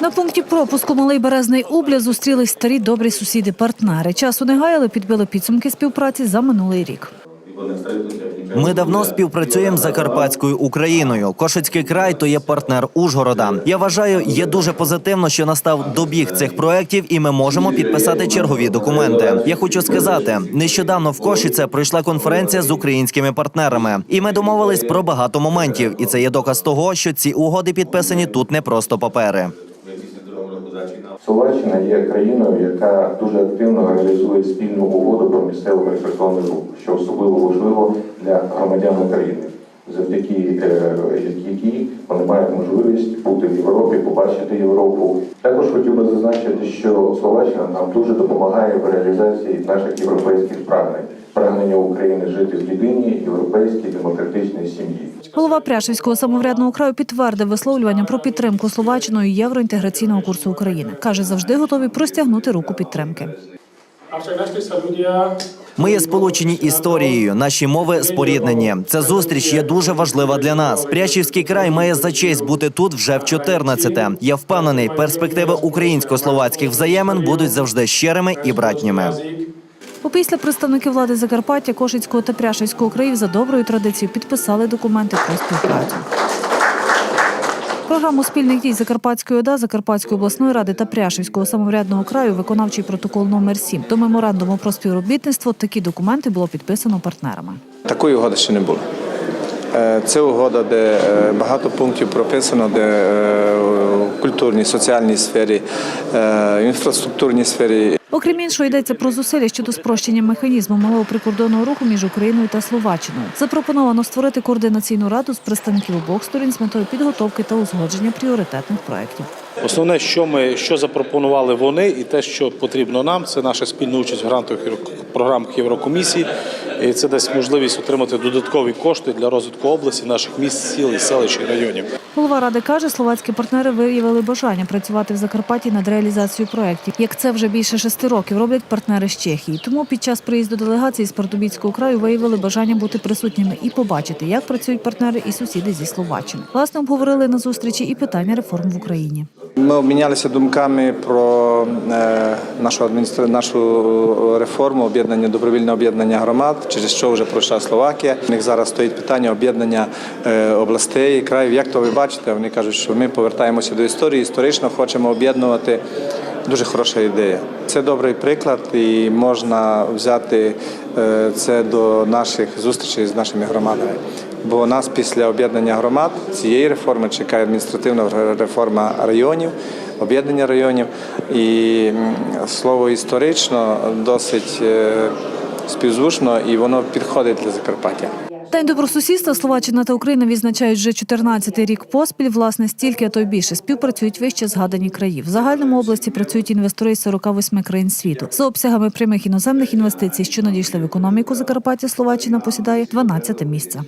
На пункті пропуску Малий Березний Убля зустрілись старі добрі сусіди-партнери. Часу не гаяли, підбили підсумки співпраці за минулий рік. Ми давно співпрацюємо з Закарпатською Україною. Кошицький край то є партнер Ужгорода. Я вважаю, є дуже позитивно, що настав добіг цих проєктів, і ми можемо підписати чергові документи. Я хочу сказати, нещодавно в Кошице пройшла конференція з українськими партнерами, і ми домовились про багато моментів. І це є доказ того, що ці угоди підписані тут не просто папери. Словаччина є країною, яка дуже активно реалізує спільну угоду про місцевий прикордонний рух, що особливо важливо для громадян України, завдяки е, якій вони мають можливість бути в Європі, побачити Європу. Також хотів би зазначити, що Словаччина нам дуже допомагає в реалізації наших європейських прагнень, прагнення України жити в єдиній європейській демократичній сім'ї. Голова Пряшівського самоврядного краю підтвердив висловлювання про підтримку Словаччиною євроінтеграційного курсу України. Каже, завжди готові простягнути руку підтримки. Ми є сполучені історією, наші мови споріднені. Ця зустріч є дуже важлива для нас. Прящівський край має за честь бути тут вже в 14-те. Я впевнений, перспективи українсько-словацьких взаємин будуть завжди щирими і братніми. Опісля представники влади Закарпаття, Кошицького та Пряшівського країв за доброю традицією підписали документи про співпрацю. Програму спільних дій Закарпатської ОДА, Закарпатської обласної ради та Пряшівського самоврядного краю виконавчий протокол номер 7 до меморандуму про співробітництво такі документи було підписано партнерами. Такої угоди ще не було. Е, Це угода, де е, багато пунктів прописано, де е, в культурній, соціальній сфері, е, інфраструктурній сфері Окрім іншого, йдеться про зусилля щодо спрощення механізму малого прикордонного руху між Україною та Словаччиною. Запропоновано створити координаційну раду з представників обох сторін з метою підготовки та узгодження пріоритетних проєктів. Основне, що ми що запропонували вони, і те, що потрібно нам, це наша спільна участь в грантових програмах Єврокомісії. І це дасть можливість отримати додаткові кошти для розвитку області, наших міст, сіл і селищ і районів. Голова ради каже, словацькі партнери виявили бажання працювати в Закарпатті над реалізацією проєктів. Як це вже більше шести років роблять партнери з Чехії. Тому під час приїзду делегації з Пардубіцького краю виявили бажання бути присутніми і побачити, як працюють партнери і сусіди зі Словаччини. Власне, обговорили на зустрічі і питання реформ в Україні. Ми обмінялися думками про е, нашу адміністра... нашу реформу об'єднання добровільне об'єднання громад, через що вже пройшла Словакія. У них зараз стоїть питання об'єднання е, областей, країв. Як то ви бачите? Вони кажуть, що ми повертаємося до історії, історично хочемо об'єднувати. Дуже хороша ідея. Це добрий приклад, і можна взяти це до наших зустрічей з нашими громадами. Бо нас після об'єднання громад цієї реформи чекає адміністративна реформа районів, об'єднання районів. І слово історично досить е, співзвучно і воно підходить для Закарпаття. День добросусідства Словаччина та Україна відзначають вже 14-й рік поспіль. Власне, стільки, а то й більше співпрацюють вище згадані краї. В загальному області працюють інвестори з 48 країн світу. За обсягами прямих іноземних інвестицій, що надійшли в економіку Закарпаття, Словаччина посідає 12 місце.